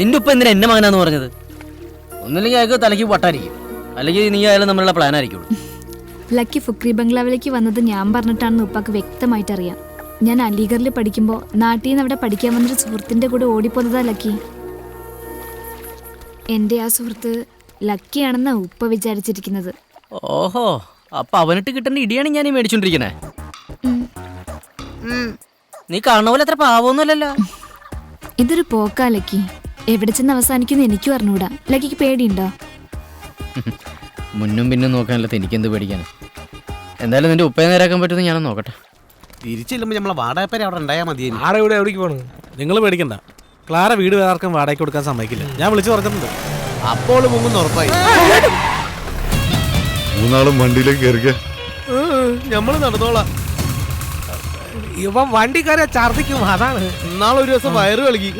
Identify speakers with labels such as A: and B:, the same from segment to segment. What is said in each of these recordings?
A: നിന്റെ ഉപ്പ എന്തിനാ എന്റെ മകനാന്ന് പറഞ്ഞത്? ഒന്നില്ലെങ്കിൽ അയാൾക്ക് തലയ്ക്ക് വട്ടായിരിക്കും. അല്ലെങ്കിൽ നീ അയാൾ നമ്മളുടെ പ്ലാൻ ആയിരിക്കും
B: ലക്കി ഫുക്രി ബംഗ്ലാവിലേക്ക് വന്നത് ഞാൻ പറഞ്ഞിട്ടാണെന്ന് ഉപ്പാക്ക് വ്യക്തമായിട്ട് അറിയാം. ഞാൻ അലീഗറിൽ പഠിക്കുമ്പോൾ നാട്ടിൽ നിന്ന് അവിടെ പഠിക്കാൻ വന്നൊരു സുഹൃത്തിന്റെ കൂടെ ഓടിപ്പോന്നതാ ലക്കി. എന്റെ ആ സുഹൃത്ത് ലക്കിയാണെന്നാ ഉപ്പ വിചാരിച്ചിരിക്കുന്നത്.
A: ഓഹോ അപ്പൊ അവനിട്ട് കിട്ടുന്ന ഇടിയാണ് ഞാൻ ഈ മേടിച്ചോണ്ടിരിക്കണേ?
B: ഉം.
A: നീ കാണുന്ന പോലെ അത്ര പാവമൊന്നുമല്ലല്ലോ
B: ഇതൊരു പോക്കാ ലക്കി. എവിടെ ചെന്ന് അവസാനിക്കുന്നു എനിക്കും അറിഞ്ഞൂടാ. ലക്കിക്ക് പേടിയുണ്ടോ?
A: മുന്നും പിന്നും നോക്കാനല്ല എനിക്കെന്ത് പേടിക്കാൻ എന്തായാലും നിന്റെ ഉപ്പയെ നേരാക്കാൻ പറ്റുമെന്ന് ഞാനൊന്ന് നോക്കട്ടെ.
C: തിരിച്ചില്ലുമ്പോൾ നമ്മളെ വാടകപ്പേരെ അവിടെ ഉണ്ടായാൽ മതി
D: ആടെ ഇവിടെ എവിടേക്ക് പോകണം നിങ്ങൾ പേടിക്കണ്ട. ക്ലാര വീട് വേറെ ആർക്കും വാടകയ്ക്ക് കൊടുക്കാൻ സമ്മതിക്കില്ല. ഞാൻ വിളിച്ചു പറഞ്ഞിട്ടുണ്ട്.
C: അപ്പോൾ മുങ്ങുന്ന ഉറപ്പായി.
E: മൂന്നാളും വണ്ടിയിലേക്ക് കയറിക്ക.
D: നമ്മൾ നടന്നോളാം. ഇവ വണ്ടിക്കാരെ ഛർദിക്കും അതാണ്.
C: ഇന്നാളൊരു ദിവസം വയറ് കളിക്കി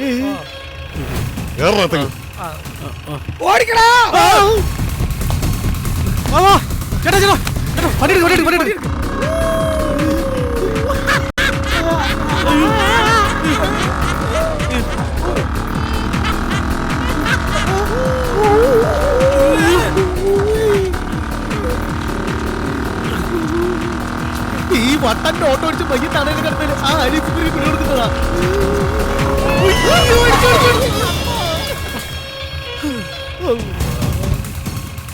D: ഓടിക്കടാ. ചേട്ടാ ചേട്ടാ. ചേട്ടാ, വണ്ടി വണ്ടി വണ്ടി
C: ഈ വട്ടന്റെ ഓട്ടോ അടിച്ച് പയ്യ തടയിൽ കിടന്നില്ല ആ അരിച്ച് പിടി കൊടുക്കുന്നതാ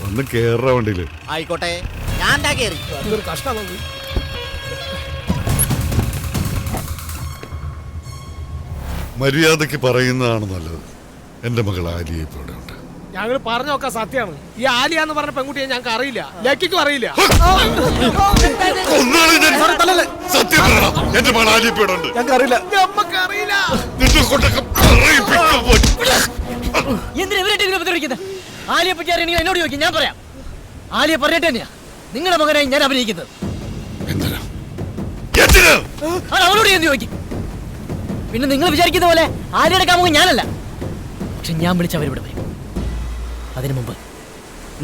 E: ഒന്ന് കേറ വണ്ടിയിൽ.
C: ആയിക്കോട്ടെ ഞാൻ കയറി
D: കഷ്ടമാണ്
E: മര്യാദയ്ക്ക് പറയുന്നതാണ് നല്ലത്. എന്റെ മകൾ ആലിയ ഇപ്പോൾ ഇവിടെ ഉണ്ട്.
D: ഞങ്ങൾ പറഞ്ഞു നോക്കാൻ സത്യമാണ്. ഈ ആലിയ എന്ന് പറഞ്ഞ പെൺകുട്ടിയെ ഞങ്ങൾക്ക് അറിയില്ല. ലക്കിക്കും അറിയില്ല.
E: സത്യം പറയണം. എന്റെ മകൾ ആലിയ ഇപ്പൊ ഇവിടെ ഉണ്ട്
D: ഞങ്ങൾക്ക് അറിയില്ല ഞമ്മക്ക് അറിയില്ല
E: നിന്റെ കൊണ്ടൊക്കെ പറയിപ്പിക്കാൻ പറ്റും.
A: എന്തിനാ ഇവരായിട്ട് ഇതിനെ ഉപദ്രവിക്കുന്നത്? ആലിയെ പറ്റി അറിയണമെങ്കിൽ എന്നോട് ചോദിക്കും ഞാൻ പറയാം. ആലിയെ പറഞ്ഞിട്ട് തന്നെയാ. നിങ്ങളുടെ മകനായി ഞാൻ അഭിനയിക്കുന്നത്.
E: എന്തിനാ? എന്തിനാ?
A: അത് അവളോട് ഞാൻ ചോദിക്കും. പിന്നെ നിങ്ങൾ വിചാരിക്കുന്ന പോലെ ആലിയുടെ കാമുക ഞാനല്ല. പക്ഷെ ഞാൻ വിളിച്ച് അവരിവിടെ അതിനു മുമ്പ്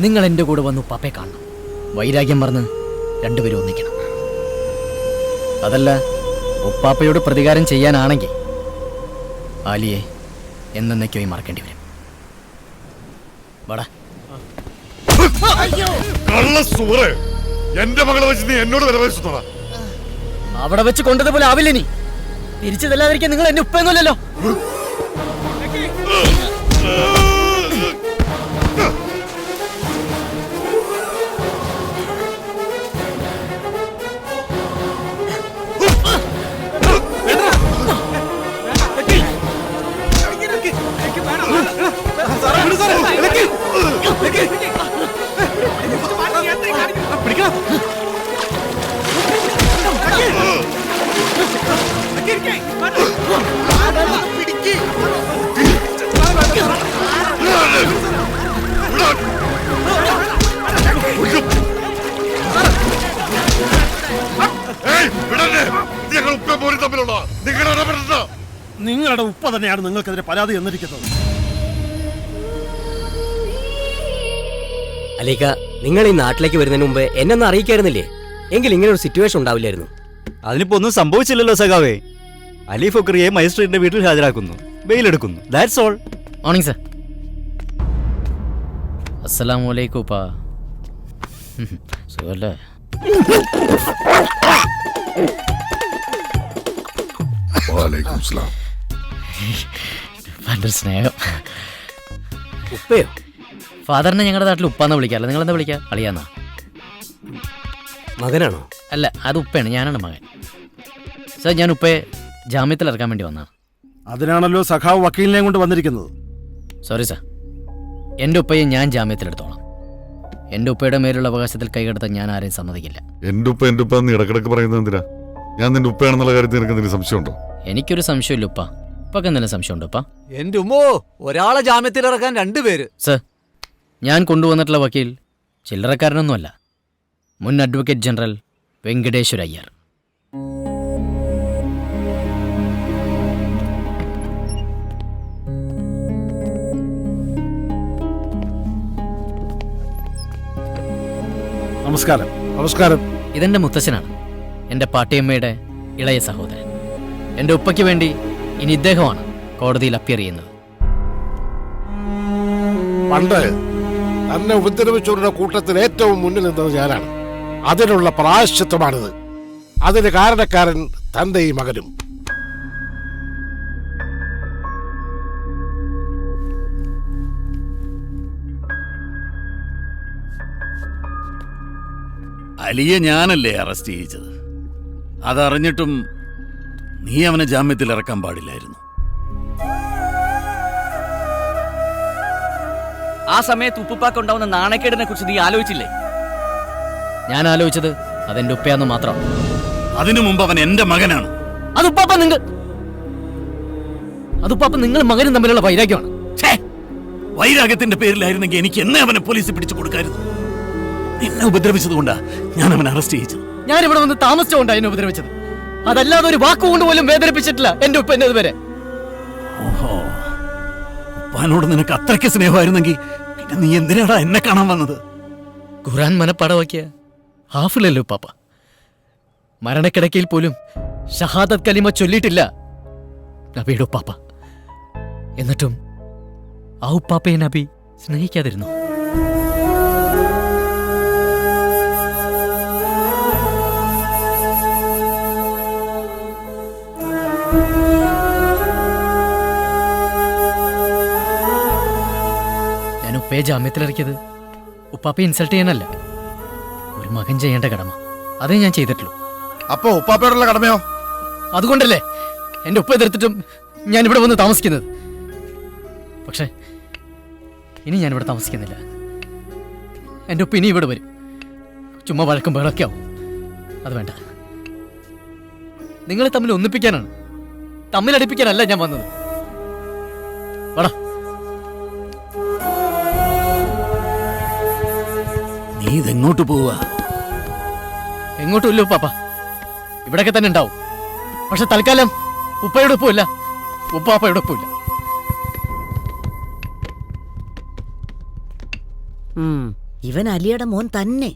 A: നിങ്ങൾ എന്റെ കൂടെ വന്ന് ഉപ്പാപ്പയെ കാണണം. വൈരാഗ്യം മറന്ന് രണ്ടുപേരും ഒന്നിക്കണം. അതല്ല ഉപ്പാപ്പയോട് പ്രതികാരം ചെയ്യാനാണെങ്കിൽ ആലിയെ എന്നേക്കായി മറക്കേണ്ടി വരും. വാടാ.
E: കള്ള സൂറ് എന്റെ മകളെ വെച്ച് നീ എന്നോട്
A: അവിടെ വെച്ച് കൊണ്ടതുപോലെ ആവില്ല നീ തിരിച്ചതല്ലാതിരിക്കാൻ നിങ്ങൾ എന്നെ ഉപ്പൊന്നുമല്ലല്ലോ
E: ഏയ്, വിടല്ലേ? ഞങ്ങൾ ഉപ്പ പോലും തമ്മിലുള്ള നിങ്ങൾ ഇടപെടണ്ട
F: നിങ്ങളുടെ ഉപ്പ തന്നെയാണ് നിങ്ങൾക്കെതിരെ പരാതി തന്നിരിക്കുന്നത്.
G: അലീക്ക നിങ്ങൾ ഈ നാട്ടിലേക്ക് വരുന്നതിന് മുമ്പ് എന്നൊന്നും ഒന്ന് അറിയിക്കായിരുന്നില്ലേ? എങ്കിൽ ഇങ്ങനെ ഒരു സിറ്റുവേഷൻ ഉണ്ടാവില്ലായിരുന്നു.
H: അതിനിപ്പോ ഒന്നും സംഭവിച്ചില്ലല്ലോ സഖാവേ. അലി ഫുക്രിയെ മജിസ്ട്രേറ്റിന്റെ വീട്ടിൽ ഹാജരാക്കുന്നു. ബെയിലെടുക്കുന്നു. ദാറ്റ്സ് ഓൾ
A: മോർണിംഗ് സർ അസ്സലാമു അലൈക്കും ഉപ്പാ. സുഖല്ലേ?
E: വാലൈക്കും സ്ലാം
A: സ്നേഹം.
G: ഉപ്പയോ?
A: ഫാദറിനെ ഞങ്ങളുടെ നാട്ടിൽ ഉപ്പാന്ന് വിളിക്കാറില്ല നിങ്ങൾ എന്താ വിളിക്കുക അളിയാന്നാ.
G: മകനാണോ?
A: അല്ല അത് ഉപ്പയാണ്. ഞാനാണ് മകൻ. സർ ഞാൻ ഉപ്പയെ ജാമ്യത്തിൽ ഇറക്കാൻ വേണ്ടി വന്നാണ്
F: അതിനാണല്ലോ സഖാവ് വക്കീലിനെ കൊണ്ട് വന്നിരിക്കുന്നത്.
A: Sorry sir. എന്റെ ഉപ്പയെ ഞാൻ ജാമ്യത്തിൽ എടുത്തോളാം. എന്റെ ഉപ്പയുടെ മേലുള്ള അവകാശത്തിൽ കൈകടത്താൻ ഞാൻ ആരെയും സമ്മതിക്കില്ല.
E: എന്റെ ഉപ്പ എന്റെ ഉപ്പ എന്ന് ഇടക്കിടക്ക് പറയുന്നത് എന്തിനാ? ഞാൻ നിന്റെ ഉപ്പയാണെന്നുള്ള കാര്യത്തിൽ നിനക്ക് എന്തെങ്കിലും സംശയമുണ്ടോ?
A: എനിക്കൊരു സംശയമില്ല ഉപ്പ. ഉപ്പൊക്കെ എന്തെങ്കിലും സംശയമുണ്ടോ ഉപ്പ?
H: എന്റെ ഉമ്മോ ഒരാളെ ജാമ്യത്തിൽ ഇറക്കാൻ രണ്ടുപേര്
A: സർ ഞാൻ കൊണ്ടുവന്നിട്ടുള്ള വക്കീൽ ചില്ലറക്കാരനൊന്നുമല്ല. മുൻ അഡ്വക്കേറ്റ് ജനറൽ വെങ്കടേശ്വര അയ്യർ.
F: നമസ്കാരം. നമസ്കാരം.
A: ഇതെന്റെ മുത്തശ്ശനാണ്. എന്റെ പാട്ടിയമ്മയുടെ ഇളയ സഹോദരൻ. എന്റെ ഉപ്പയ്ക്ക് വേണ്ടി ഇനി ഇദ്ദേഹമാണ് കോടതിയിൽ അപ്പിയർ ചെയ്യുന്നത്.
I: പണ്ട് തന്നെ ഉപദ്രവിച്ചവരുടെ കൂട്ടത്തിൽ ഏറ്റവും മുന്നിൽ നിന്നത് ഞാനാണ്. അതിനുള്ള പ്രായശ്ചിത്തമാണിത്. അതിന് കാരണക്കാരൻ തന്റെ ഈ മകനും.
J: അലിയെ ഞാനല്ലേ അറസ്റ്റ് ചെയ്യിച്ചത്? അതറിഞ്ഞിട്ടും നീ അവനെ ജാമ്യത്തിൽ ഇറക്കാൻ പാടില്ലായിരുന്നു.
A: ആ സമയത്ത് ഉപ്പുപ്പാക്ക് ഉണ്ടാവുന്ന നാണക്കേടിനെ കുറിച്ച് നീ ആലോചിച്ചില്ലേ? ഞാൻ ആലോചിച്ചത് അതെന്റെ ഉപ്പയാന്ന് മാത്രം.
J: അതിനു മുമ്പ് അവൻ എന്റെ മകനാണ്.
A: അതുപ്പാപ്പ നിങ്ങൾ അതുപ്പാപ്പ നിങ്ങൾ മകനും തമ്മിലുള്ള വൈരാഗ്യമാണ്.
J: ഛേ! വൈരാഗ്യത്തിന്റെ പേരിലായിരുന്നെങ്കിൽ എനിക്ക് എന്നെ അവനെ പോലീസിൽ പിടിച്ചു കൊടുക്കായിരുന്നു. എന്നെ ഉപദ്രവിച്ചതുകൊണ്ടാ ഞാൻ അവനെ അറസ്റ്റ് ചെയ്യിച്ചത്.
A: ഞാൻ ഇവിടെ വന്ന് താമസിച്ചുകൊണ്ടാണ് എന്നെ ഉപദ്രവിച്ചത്. അതല്ലാതെ ഒരു വാക്കുകൊണ്ട് പോലും വേദനിപ്പിച്ചിട്ടില്ല എന്റെ ഉപ്പ ഇതുവരെ.
J: ഉപ്പാനോട് നിനക്ക് അത്രയ്ക്ക് സ്നേഹമായിരുന്നെങ്കിൽ പിന്നെ നീ എന്തിനാടാ എന്നെ കാണാൻ വന്നത്?
A: ഖുറാൻ മനപ്പാടമാക്കിയ ഹാഫിലല്ലോ പാപ്പ മരണക്കിടക്കയിൽ പോലും ഷഹാദത്ത് കലിമ ചൊല്ലിയിട്ടില്ല നബിയുടെ ഉപ്പാപ്പ. എന്നിട്ടും ആ ഉപ്പാപ്പയെ നബി സ്നേഹിക്കാതിരുന്നു? ഉപ്പയെ ജാമ്യത്തിലിറക്കിയത്. ഉപ്പാപ്പയെ ഇൻസൾട്ട് ചെയ്യാനല്ല. ഒരു മകൻ ചെയ്യേണ്ട കടമ. അതേ ഞാൻ ചെയ്തിട്ടുള്ളൂ.
C: അപ്പോ ഉപ്പാപ്പയോടുള്ള കടമയോ?
A: അതുകൊണ്ടല്ലേ എന്റെ ഉപ്പ എതിർത്തിട്ടും ഞാൻ ഇവിടെ വന്ന് താമസിക്കുന്നത്. പക്ഷേ ഇനി ഞാൻ ഇവിടെ താമസിക്കുന്നില്ല. എന്റെ ഉപ്പ ഇനി ഇവിടെ വരും. ചുമ്മാ വഴക്കും വേളൊക്കെ ആവും. അത് വേണ്ട. നിങ്ങളെ തമ്മിൽ ഒന്നിപ്പിക്കാനാണ്. തമ്മിലടിപ്പിക്കാനല്ല ഞാൻ വന്നത്. വാടാ.
J: നീ ഇതെങ്ങോട്ട് പോവാ
A: എങ്ങോട്ടും ഇല്ലോ പാപ്പ ഇവിടെയൊക്കെ തന്നെ ഉണ്ടാവും. പക്ഷെ തൽക്കാലം ഉപ്പയുടെ ഒപ്പമില്ല ഉപ്പാപ്പയുടെ ഒപ്പമില്ല
K: ഇവൻ അലിയുടെ മോൻ തന്നെ.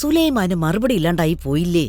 K: സുലൈമാന് മറുപടി ഇല്ലാണ്ടായി പോയില്ലേ?